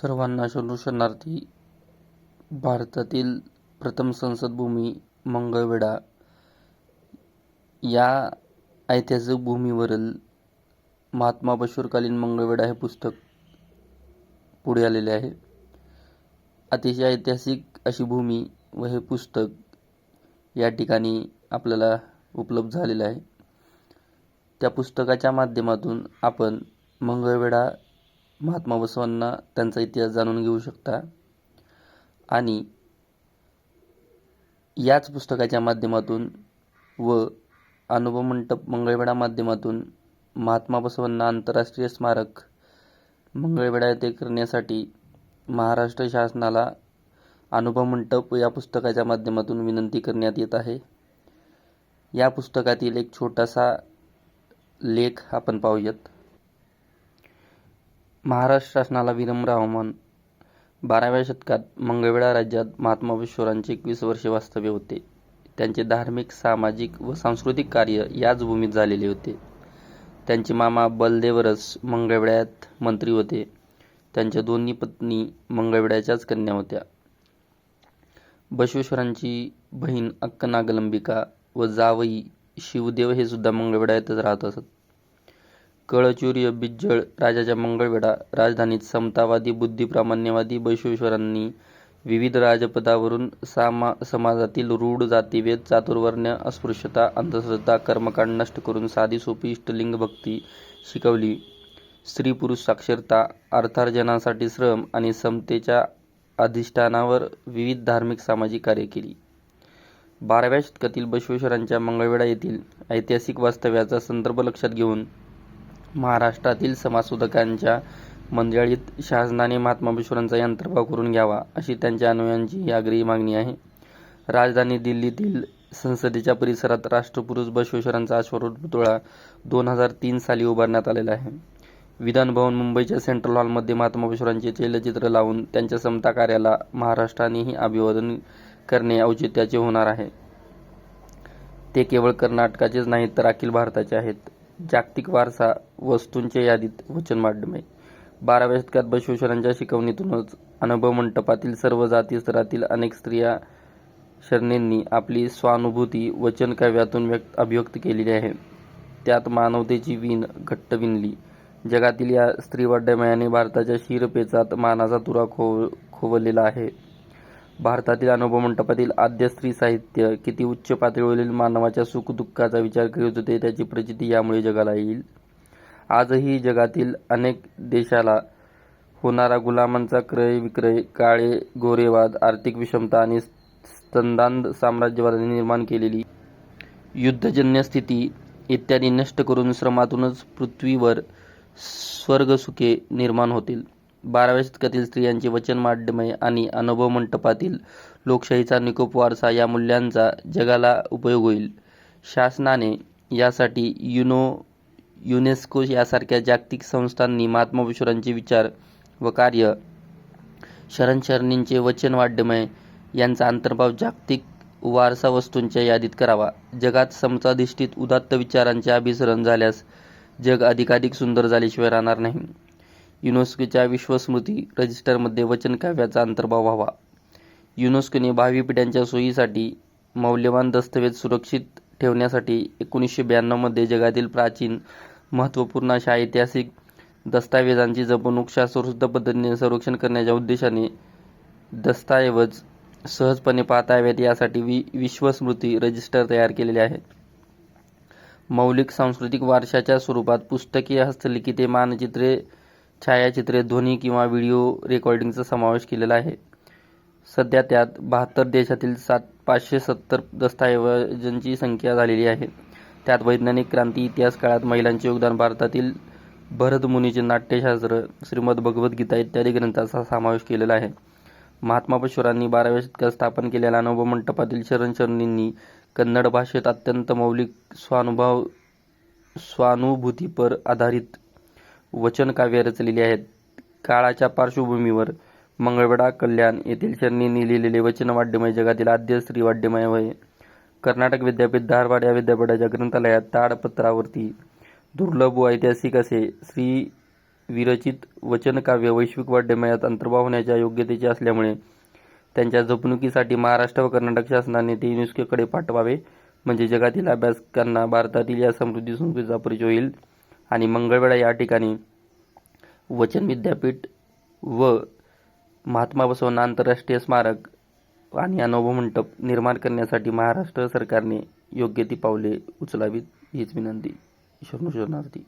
सर्वांना शरणार्थी! भारतातील प्रथम संसदभूमी मंगळवेढा या ऐतिहासिक भूमीवरील महात्मा बशिवरकालीन मंगळवेढा हे पुस्तक पुढे आलेले आहे. अतिशय ऐतिहासिक अशी भूमी व हे पुस्तक या ठिकाणी आपल्याला उपलब्ध झालेलं आहे. त्या पुस्तकाच्या माध्यमातून आपण मंगळवेढा महात्मा बसवांना त्यांचा इतिहास जाणून घेऊ शकता आणि याच पुस्तकाच्या माध्यमातून व अनुभव मंडप मंगळवेढा माध्यमातून महात्मा बसवांना आंतरराष्ट्रीय स्मारक मंगळवेढा येथे करण्यासाठी महाराष्ट्र शासनाला अनुभव मंडप या पुस्तकाच्या माध्यमातून विनंती करण्यात येत आहे. या पुस्तकातील एक छोटासा लेख आपण पाहूयात. महाराष्ट्र शासनाला विनम्र आव्हान बाराव्या शतकात मंगळवेढा राज्यात महात्मा विश्वरांचे एकवीस वर्षे वास्तव्य होते. त्यांचे धार्मिक, सामाजिक व सांस्कृतिक कार्य याच भूमीत झालेले होते. त्यांचे मामा बलदेवरस मंगळवेढ्यात मंत्री होते. त्यांच्या दोन्ही पत्नी मंगळवेढ्याच्याच कन्या होत्या. बसवेश्वरांची बहीण अक्कनागलंबिका व जावई शिवदेव हे सुद्धा मंगळवेढा राहत असत. कळचूर्य बिज्जळ राजाच्या मंगळवेढा राजधानीत समतावादी, बुद्धिप्रामाण्यवादी बसवेश्वरांनी विविध राजपदावरून सामा समाजातील रूढ जातीभेद, चातुर्वर्ण्य, अस्पृश्यता, अंधश्रद्धा, कर्मकांड नष्ट करून साधी सोपी इष्टलिंग भक्ती शिकवली. स्त्री-पुरुष साक्षरता, अर्थार्जनासाठी श्रम आणि समतेच्या अधिष्ठानावर विविध धार्मिक सामाजिक कार्य केली. बाराव्या शतकातील बसवेश्वरांच्या मंगळवेढा येथील ऐतिहासिक वास्तव्याचा संदर्भ लक्षात घेऊन महाराष्ट्रातील समाजसुधारकांच्या मंडळीत शासनाने महात्मा बसवेश्वरांचा अंतर्भाव करून घ्यावा अशी त्यांच्या अनुयांची ही आग्रही मागणी आहे. राजधानी दिल्लीतील संसदेच्या परिसरात राष्ट्रपुरुष बसवेश्वरांचा अश्वरूढ पुतळा दोन हजार तीन साली उभारण्यात आलेला आहे. विधानभवन मुंबईच्या सेंट्रल हॉलमध्ये महात्मा बसवेश्वरांचे चैलचित्र लावून त्यांच्या समता कार्याला महाराष्ट्रानेही अभिवादन करणे औचित्याचे होणार आहे. ते केवळ कर्नाटकाचेच नाहीत तर अखिल भारताचे आहेत. जागतिक वारसा वस्तूंच्या यादीत वचनमाध्यमे बाराव्या शतकात बसवेश्वरांच्या शिकवणीतूनच अनुभवमंटपातील सर्व जाती स्तरातील अनेक स्त्रिया शरणेंनी आपली स्वानुभूती वचन काव्यातून व्यक्त अभिव्यक्त केलेली आहे. त्यात मानवतेची वीण घट्ट विणली. जगातील या स्त्रीवाड्यमयाने भारताच्या शिरपेचात मानाचा तुरा खोवलेला आहे. भारतातील अनुभव मंडपातील आद्य स्त्री साहित्य किती उच्च पातळीवरील मानवाच्या सुखदुःखाचा विचार करीत होते त्याची प्रचिती यामुळे जगाला येईल. आजही जगातील अनेक देशाला होणारा गुलामांचा क्रय-विक्रय, काळे-गोरेवाद, आर्थिक विषमता आणि स्तंदांध साम्राज्यवादाने निर्माण केलेली युद्धजन्य स्थिती इत्यादी नष्ट करून श्रमातूनच पृथ्वीवर स्वर्गसुखे निर्माण होतील. बाराव्या शतकातील स्त्रियांचे वचनमाध्यमे आणि अनुभव मंटपातील लोकशाहीचा निकोप वारसा या मूल्यांचा जगाला उपयोग होईल. शासनाने यासाठी युनो युनेस्को यासारख्या जागतिक संस्थांनी महात्मा विश्वरांचे विचार व कार्य, शरणशरणींचे वचनमाध्यमे यांचा अंतर्भाव जागतिक वारसा वस्तूंच्या यादीत करावा. जगात समताधिष्ठित उदात्त विचारांचे अभिसरण झाल्यास जग अधिकाधिक सुंदर झाल्याशिवाय राहणार नाही. युनेस्कोच्या विश्वस्मृती रजिस्टरमध्ये वचनकाव्याचा अंतर्भाव व्हावा. युनेस्कोने भावी पिढ्यांच्या सोयीसाठी मौल्यवान दस्तऐवज सुरक्षित ठेवण्यासाठी एकोणीसशे ब्याण्णवमध्ये जगातील प्राचीन, महत्त्वपूर्ण अशा ऐतिहासिक दस्तावेजांची जपणूक शास्त्रशुद्ध पद्धतीने संरक्षण करण्याच्या उद्देशाने दस्तऐवज सहजपणे पाहता यावेत यासाठी वि विश्वस्मृती रजिस्टर तयार केलेले आहे. मौलिक सांस्कृतिक वारशाच्या स्वरूपात पुस्तके, हस्तलिखिते, मानचित्रे, छायाचित्रे, ध्वनी किंवा व्हिडिओ रेकॉर्डिंगचा समावेश केलेला आहे. सध्या त्यात बहात्तर देशातील सात पाचशे सत्तर दस्तऐवजांची संख्या झालेली आहे. त्यात वैज्ञानिक क्रांती, इतिहास काळात महिलांचे योगदान, भारतातील भरतमुनीचे नाट्यशास्त्र, श्रीमद्भगवद्गीता इत्यादी ग्रंथांचा समावेश केलेला आहे. महात्मा पशुरांनी बाराव्या शतकात स्थापन केलेल्या अनुभवमंटपातील शरणशरणींनी कन्नड भाषेत अत्यंत मौलिक स्वानुभाव स्वानुभूतीपर आधारित वचनकाव्य रचलेली आहेत. काळाच्या पार्श्वभूमीवर मंगळवेढा, कल्याण येथील शरणींनी लिहिलेले वचनमाध्यमे जगातील आद्य स्त्रीवाङ्मय होय. कर्नाटक विद्यापीठ, धारवाड या विद्यापीठाच्या ग्रंथालयात ताडपत्रावरती दुर्लभ व ऐतिहासिक असे श्री विरचित वचनकाव्य वैश्विक वाङ्मयात अंतर्भाव होण्याच्या योग्यतेचे असल्यामुळे त्यांच्या जपणुकीसाठी महाराष्ट्र व कर्नाटक शासनाने ते युनेस्कोकडे पाठवावे. म्हणजे जगातील अभ्यासकांना भारतातील या समृद्धी संस्कृतीचा परिचय होईल. आणि मंगळवेळा या ठिकाणी वचन विद्यापीठ व महात्मा बसवना आंतरराष्ट्रीय स्मारक आणि अनुभव मंडप निर्माण करण्यासाठी महाराष्ट्र सरकारने योग्य ती पावले उचलावीत हीच विनंती. शरणू शरणार्थी